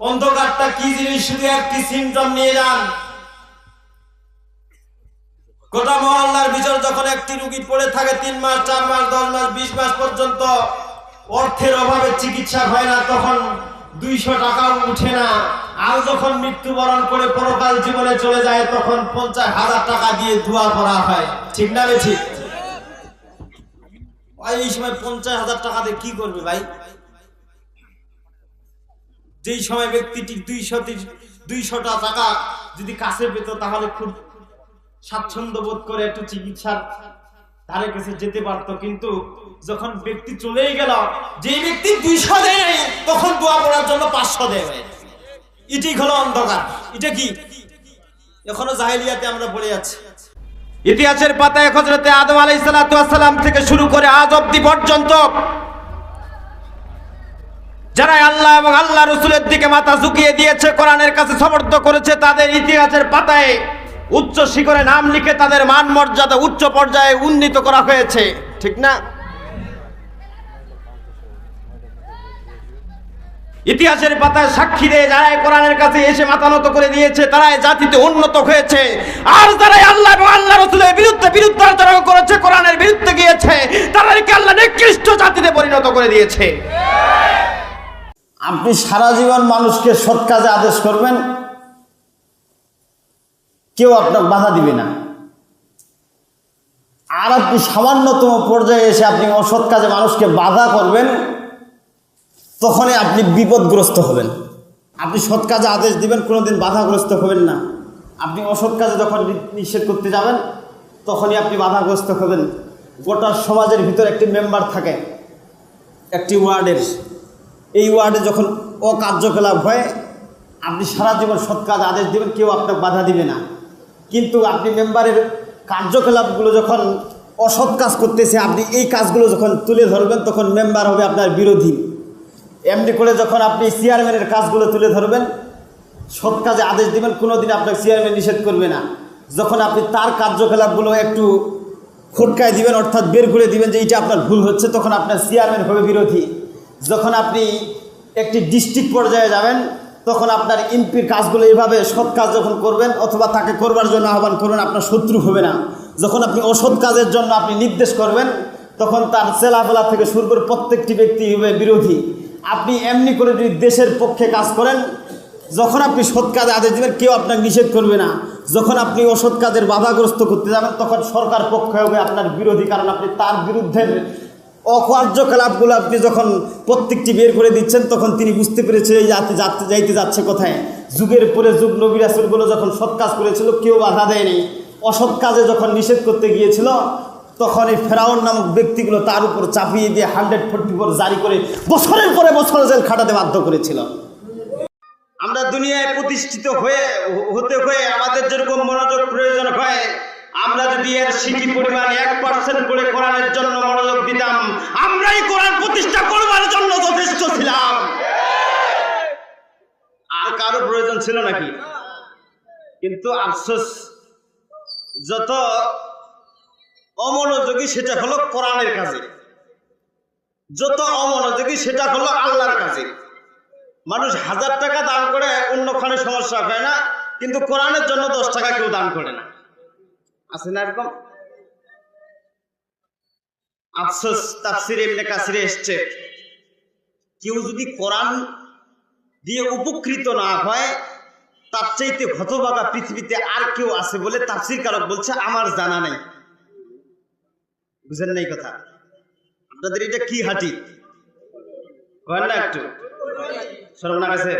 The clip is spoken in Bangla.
অন্ধকারটা কি জিনিস? শুধু একটি সিমটম নিয়ে যান। গোটা মহল্লার ভিতর যখন একটি রুগী পড়ে থাকে তিন মাস, চার মাস, দশ মাস, বিশ মাস পর্যন্ত, অর্থের অভাবে চিকিৎসা হয় না, তখন দুইশো টাকাও উঠে না। আর যখন মৃত্যুবরণ করে পরকাল জীবনে চলে যায়, তখন পঞ্চাশ হাজার টাকা দিয়ে দোয়া করা হয়। ঠিক না রে ঠিক এই সময় পঞ্চাশ হাজার টাকা দিয়ে কি করবে ভাই? যেই সময় ব্যক্তিটি দুইশো দুইশোটা টাকা যদি কাছে পেত, তাহলে খুব স্বাচ্ছন্দ্য বোধ করে একটু চিকিৎসার ধারে কাছে যেতে পারতো। কিন্তু যখন ব্যক্তি চলেই গেল যে ব্যক্তি দুইশো দেয় তখন দোয়া পড়ার জন্য পাঁচশো দেয় এটি হলো অন্ধকার। এটা কি? এখনও জাহেলিয়াতে আমরা পড়ে আছি। ইতিহাসের পাতায় হজরতে আদম আলাই সালাম থেকে শুরু করে আজ অব্দি পর্যন্ত যারা আল্লাহ এবং আল্লাহ রসুলের দিকে মাথা ঝুঁকিয়ে দিয়েছে, কোরআনের কাছে সমর্থ করেছে, তাদের ইতিহাসের পাতায় উচ্চ শিখরে নাম লিখে তাদের মান মর্যাদা উচ্চ পর্যায়ে উন্নীত করা হয়েছে। ঠিক না? ইতিহাসের পাতায় সাক্ষী দিয়ে যারা কোরআনের কাছে এসে মাথা নত করে দিয়েছে, তারাই জাতিতে উন্নত হয়েছে। আর যারা আল্লাহ এবং আল্লাহ রসুলের বিরুদ্ধে বিরুদ্ধাচরণ করেছে, কোরআনের বিরুদ্ধে গিয়েছে, তাদেরকে আল্লাহ নিকৃষ্ট জাতিতে পরিণত করে দিয়েছে। আপনি সারা জীবন মানুষকে সৎ কাজে আদেশ করবেন, কেউ আপনার বাধা দিবে না। আর আপনি সামান্যতম পর্যায়ে এসে আপনি অসৎ কাজে মানুষকে বাধা করবেন, তখনই আপনি বিপদগ্রস্ত হবেন। আপনি সৎ কাজে আদেশ দিবেন, কোনোদিন বাধাগ্রস্ত হবেন না। আপনি অসৎ কাজে যখন নিষেধ করতে যাবেন, তখনই আপনি বাধাগ্রস্ত হবেন। গোটা সমাজের ভিতর একটি মেম্বার থাকে, একটি ওয়ার্ডের। এই ওয়ার্ডে যখন অকার্যকলাপ হয়, আপনি সারা জীবন সৎ কাজ আদেশ দেবেন, কেউ আপনাকে বাধা দিবে না। কিন্তু আপনি মেম্বারের কার্যকলাপগুলো যখন অসৎ কাজ করতেছে, আপনি এই কাজগুলো যখন তুলে ধরবেন, তখন মেম্বার হবে আপনার বিরোধী। এমনি করে যখন আপনি চেয়ারম্যানের কাজগুলো তুলে ধরবেন, সৎ কাজে আদেশ দিবেন, কোনোদিন আপনাকে চেয়ারম্যান নিষেধ করবে না। যখন আপনি তার কার্যকলাপগুলো একটু খটকায় দিবেন, অর্থাৎ বের করে দিবেন যে এইটা আপনার ভুল হচ্ছে, তখন আপনার চেয়ারম্যান হবে বিরোধী। যখন আপনি একটি ডিস্ট্রিক্ট পর্যায়ে যাবেন, তখন আপনার এমপির কাজগুলো এইভাবে সৎ কাজ যখন করবেন অথবা তাকে করবার জন্য আহ্বান করবেন আপনার শত্রু হবে না। যখন আপনি অসৎ কাজের জন্য আপনি নির্দেশ করবেন, তখন তার চেলাফেলা থেকে শুরু করে প্রত্যেকটি ব্যক্তি হবে বিরোধী। আপনি এমনি করে যদি দেশের পক্ষে কাজ করেন, যখন আপনি সৎ কাজে আদেশ দেবেন, কেউ আপনাকে নিষেধ করবে না। যখন আপনি অসৎ কাজের বাধাগ্রস্ত করতে যাবেন, তখন সরকার পক্ষে হবে আপনার বিরোধী, কারণ আপনি তার বিরুদ্ধে অকার্যকলাপগুলো আপনি যখন প্রত্যেকটি বের করে দিচ্ছেন, তখন তিনি বুঝতে পেরেছে যাতে যাতে যাইতে যাচ্ছে কোথায়। যুগের পরে যুগ নবিরাসুলগুলো যখন সৎ কাজ করেছিল, কেউ বাধা দেয়নি। অসৎ কাজে যখন নিষেধ করতে গিয়েছিল, তখন এই ফেরাউন নামক ব্যক্তিগুলো তার উপর চাপিয়ে দিয়ে হান্ড্রেড ফোর্টি ফোর জারি করে বছরের পরে বছর জেল খাটাতে বাধ্য করেছিল। আমরা দুনিয়ায় প্রতিষ্ঠিত হয়ে, হতে হয়ে আমাদের যেরকম মনোযোগ প্রয়োজন হয় আমরা যদি এর সিটি পরিমাণ এক পার্সেন্ট করে কোরআনের জন্য মনোযোগ দিতাম, আমরাই কোরআন প্রতিষ্ঠা করবার জন্য যথেষ্ট ছিলাম। আর কারও প্রয়োজন ছিল নাকি? কিন্তু আফসোস, যত অমনোযোগী সেটা হলো কোরআনের কাজে। যত অমনোযোগী সেটা হলো আল্লাহর কাজে। মানুষ হাজার টাকা দান করে অন্যখানে সমস্যা হয় না, কিন্তু কোরআনের জন্য দশ টাকা কেউ দান করে না। আছে না এরকম। আফসোস তাফসির এমনি কাসিরে এসছে। কেউ যদি কোরআন দিয়ে উপকৃত না হয়, তার চাইতে হতভাগা পৃথিবীতে আর কেউ আছে বলে তাফসির কারক বলছে, আমার জানা নেই। বুঝেন নাই কথা? আপনাদের এটা কি হাঁটি? কয়েন না একটু। সরব না গেছে